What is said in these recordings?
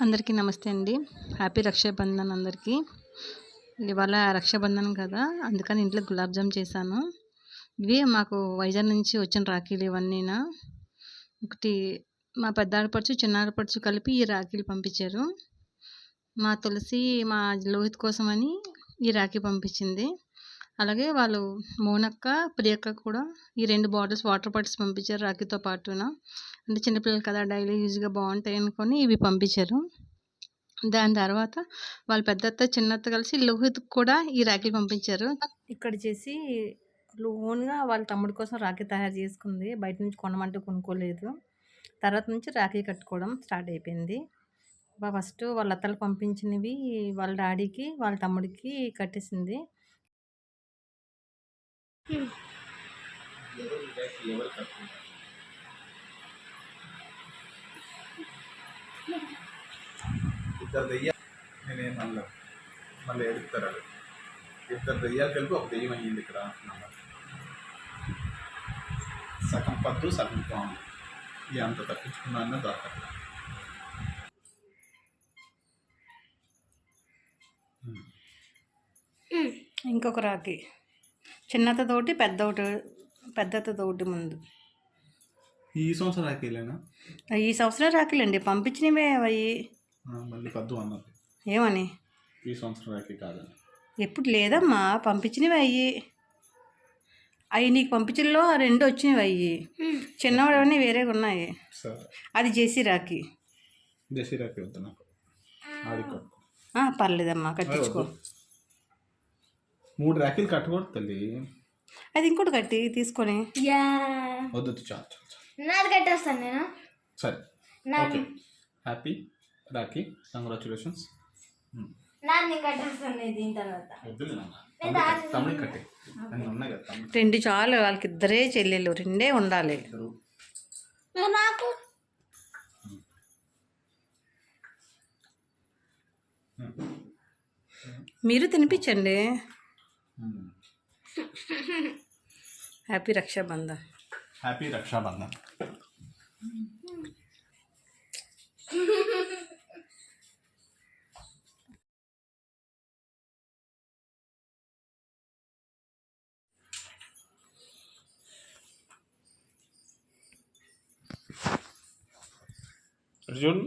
అందరికీ నమస్తే అండి. హ్యాపీ రక్షాబంధన్ అందరికీ. ఇవాళ రక్షాబంధన్ కదా అందుకని ఇంట్లో గులాబ్ జామ్ చేశాను. ఇవి మాకు వైజాగ్ నుంచి వచ్చిన రాఖీలు ఇవన్నీనా. ఒకటి మా పెద్ద ఆడపడుచు చిన్న ఆడపడుచు కలిపి ఈ రాఖీలు పంపించారు. మా తులసి మా లోహిత్ కోసమని ఈ రాఖీ పంపించింది. అలాగే వాళ్ళు మోనక్క ప్రియక్క కూడా ఈ రెండు బాటిల్స్ వాటర్ బాటిల్స్ పంపించారు రాఖీతో పాటున. అంటే చిన్నపిల్లలు కదా డైలీ యూజ్గా బాగుంటాయి అనుకొని ఇవి పంపించారు. దాని తర్వాత వాళ్ళ పెద్దత్త చిన్నత్త కలిసి లోహిత్ కూడా ఈ రాఖీలు పంపించారు. ఇక్కడ చేసి ఓన్గా వాళ్ళ తమ్ముడి కోసం రాఖీ తయారు చేసుకుంది. బయట నుంచి కొనమంటూ కొనుక్కోలేదు. తర్వాత నుంచి రాఖీ కట్టుకోవడం స్టార్ట్ అయిపోయింది. ఫస్ట్ వాళ్ళ అత్తలు పంపించినవి వాళ్ళ డాడీకి వాళ్ళ తమ్ముడికి కట్టేసింది. ఇద్దరు దెయ్యాలు నేనేం అనలేదు మళ్ళీ ఎడుగుతారు వాళ్ళు ఇద్దరు దెయ్యాలు కలిపి ఒక దెయ్యం అయ్యింది ఇక్కడ అంటున్నాను. సగం పద్దు సగం పాము. ఇది అంత తప్పించుకున్నాను దొరకట్లేదు ఇంకొక రాఖీ చిన్నతతోటి పెద్ద ఒకటి పెద్దతతోటి ముందు. ఈ సంవత్సరం రాకేలేనా ఈ సంవత్సరం రాఖీలండి. పంపించినవే అవి. మళ్ళీ పద్దు అన్నది. ఏమని? ఈ సంవత్సరం రాకే కాదని ఎప్పుడు లేదమ్మా పంపించినవి అయ్యి. అవి నీకు పంపించడంలో ఆ రెండు వచ్చినవి అయ్యి. చిన్నవాడవన్నీ వేరేగా ఉన్నాయి. సరే. అది చేసి రాఖీ జెసి రాకే వద్దు నాకు. ఆడి కట్టుకో. ఆ, పర్లేదమ్మా కట్టించుకో. మూడు రాఖీలు కట్టకూడదు తల్లి. అది ఇంకోటి కట్టి తీసుకొని. యా. వద్దు వద్దు, చాలు చాలు చాలు. నాది కట్టేస్తాను నేను. సరే. ఓకే. హ్యాపీ. రాఖీ కంగ్రాచులేషన్స్ కదా తమ్ముడు. రెండు చాలు వాళ్ళకి ఇద్దరే చెల్లెలు రెండే ఉండాలి. నాకు మీరు తినిపించండి. హ్యాపీ రక్షాబంధన్ హ్యాపీ రక్షాబంధన్ అర్జున్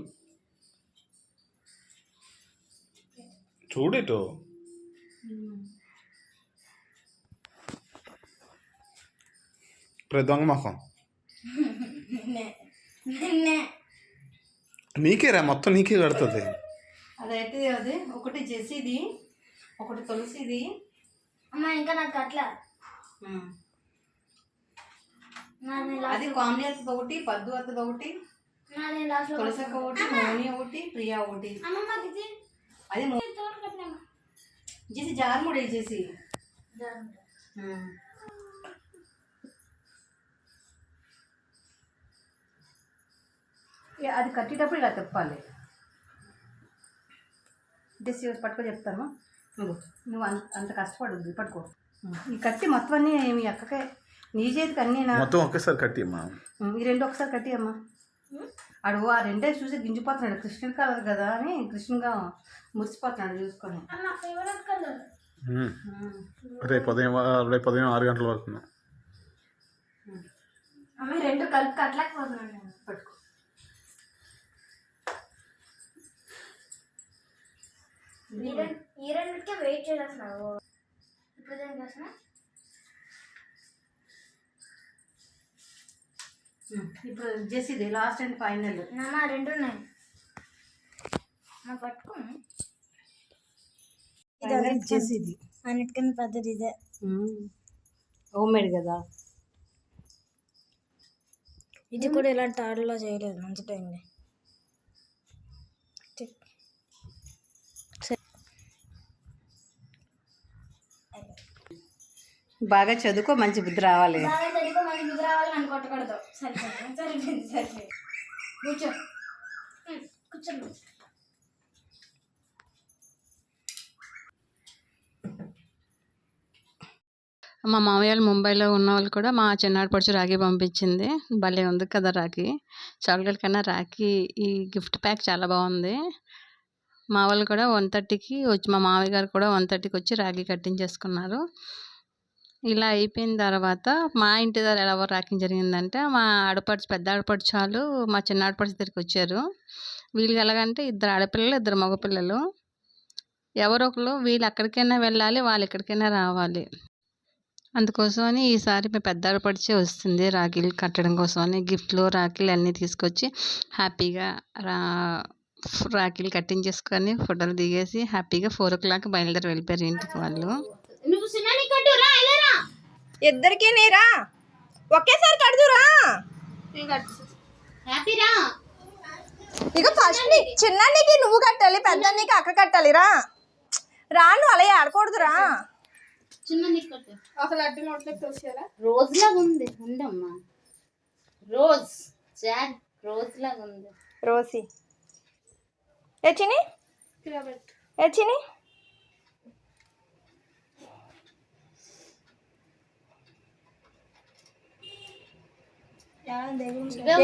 చూడేటో. ఇప్పుడు దొంగ మొహం నీకేరా? మొత్తం నీకే కడుతుంది. అదైతే అది. ఒకటి జెసిది. ఒకటి తులసిది. అమ్మ ఇంకా నాకు అట్లా నాది అది అత్తది ఒకటి పద్దు అత్తది ఒకటి. తులసక్క ఒకటి మోని ఒకటి ప్రియా ఒకటి. అది చేసి జార్ముడి చేసి. అది కట్టేటప్పుడు ఇలా తిప్పాలి. జస్ట్ పట్టుకో చెప్తాను. నువ్వు నువ్వు అంత అంత కష్టపడద్దు పట్టుకో. ఈ కట్టి మొత్తం అన్నీ మీ అక్కకే నీ చేతికి అన్నీ నా మొత్తం ఒకేసారి కట్టి అమ్మా ఈ రెండు ఒకసారి కట్టి అమ్మా అడు ఆ రెండే చూసి గింజిపోతున్నాడు. కృష్ణుడు కలర్ కదా అని కృష్ణుగా మురిసిపోతున్నాడు చూసుకొని. రేపు ఉదయం రేపు ఉదయం ఆరు గంటల వరకు రెండు కలిపి కట్టలేకపోతున్నాను నేను. పట్టుకో. ఈ రెండు ఈ రెండుకే వెయిట్ చేసేస్తున్నావు. చేసేది లాస్ట్ అండ్ ఫైనల్. నాన్న రెండు ఉన్నాయి. నా పట్టుకోను చేసేది అన్నిటికన్నా పెద్దది ఇదే. హోమ్ మేడ్ కదా? ఇది కూడా ఇలాంటి ఆటలో చేయలేదు మంచి టైంది. బాగా చదువుకో మంచి బుద్ధి రావాలి. బాగా చదువుకో మంచి బుద్ధి రావాలి నన్ను కొట్టకూడదు. సరిపోయింది సరిపోయింది సరిపోయింది. కూర్చో. ఉమ్, కూర్చోండి మా మామయ్య వాళ్ళు ముంబైలో ఉన్న వాళ్ళు కూడా మా చిన్నాడు పడుచు రాఖీ పంపించింది. భలే ఉంది కదా రాఖీ. చాక్లెట్ కన్నా రాఖీ ఈ గిఫ్ట్ ప్యాక్ చాలా బాగుంది. మా వాళ్ళు కూడా వన్ థర్టీకి వచ్చి మా మామయ్య గారు కూడా వన్ థర్టీకి వచ్చి రాఖీ కట్టించేసుకున్నారు. ఇలా అయిపోయిన తర్వాత మా ఇంటి దగ్గర ఎలా రాకింగ్ జరిగిందంటే మా ఆడపడుచు పెద్ద ఆడపడుచు వాళ్ళు మా చిన్న ఆడపడుచు దగ్గరికి వచ్చారు. వీళ్ళు ఎలాగంటే ఇద్దరు ఆడపిల్లలు ఇద్దరు మగపిల్లలు ఎవరో ఒకరు వీళ్ళు ఎక్కడికైనా వెళ్ళాలి వాళ్ళు ఎక్కడికైనా రావాలి. అందుకోసమని ఈసారి మీ పెద్ద ఆడపడిచే వస్తుంది రాఖీలు కట్టడం కోసమని గిఫ్ట్లు రాఖీలు అన్నీ తీసుకొచ్చి హ్యాపీగా రా రాఖీలు కట్టించేసుకొని ఫోటోలు దిగేసి హ్యాపీగా ఫోర్ ఓ క్లాక్ బయలుదేరి వెళ్ళిపోయారు ఇంటికి వాళ్ళు. ఇద్దరికి నేరా? ఒకేసారి కడుదురా. ఇక ఫస్ట్ నీ చిన్ననికి నువ్వు కట్టాలి పెద్ద నీకు అక్క కట్టాలి రా నువ్వు అలా ఆడకూడదురా రోజులాగా ఉంది ఉండమ్మా రోజ్ రోజులాగా ఉంది. రోసి. ఎచ్చిని ఎచ్చిని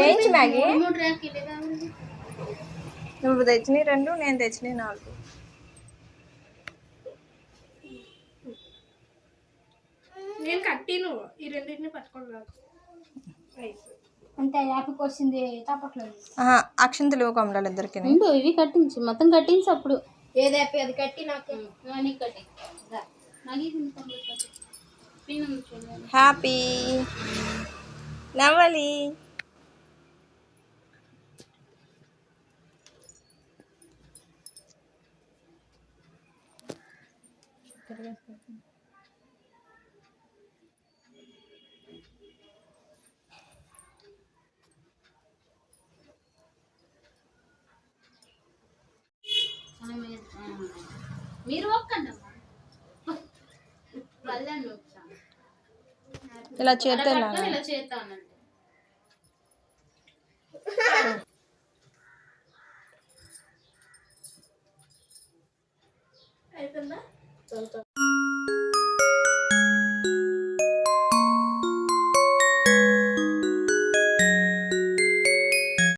ఏంటి మ్యాగీ? నువ్వు తెచ్చినాయి రెండు నేను తెచ్చినాయి నాలుగు. నేను కట్టిను ఈ రెండింటిని అంటే యాపికి వచ్చింది తప్పట్లేదు. అక్షంతలు కమలాలు ఇద్దరికి. ఇవి కట్టించి. మొత్తం కట్టించి అప్పుడు. ఏది హ్యాపీ అది కట్టి నాకు. నీకు కట్టి. హ్యాపీ. నవ్వాలి మీరు ఒక్కండి అమ్మా వల్లండి వచ్చాను ఇలా చేస్తానండి అయిపోయిందా?